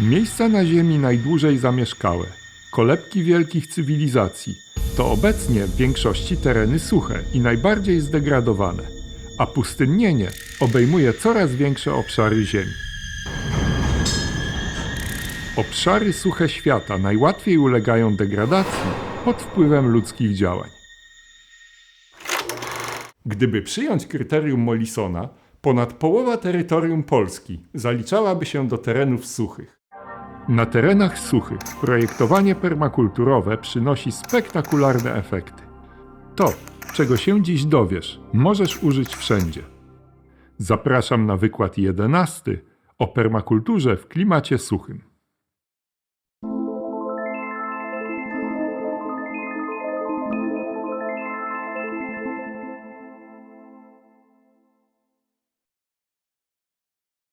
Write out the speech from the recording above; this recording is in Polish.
Miejsca na Ziemi najdłużej zamieszkałe, kolebki wielkich cywilizacji, to obecnie w większości tereny suche i najbardziej zdegradowane, a pustynnienie obejmuje coraz większe obszary Ziemi. Obszary suche świata najłatwiej ulegają degradacji pod wpływem ludzkich działań. Gdyby przyjąć kryterium Molisona, ponad połowa terytorium Polski zaliczałaby się do terenów suchych. Na terenach suchych projektowanie permakulturowe przynosi spektakularne efekty. To, czego się dziś dowiesz, możesz użyć wszędzie. Zapraszam na wykład 11 o permakulturze w klimacie suchym.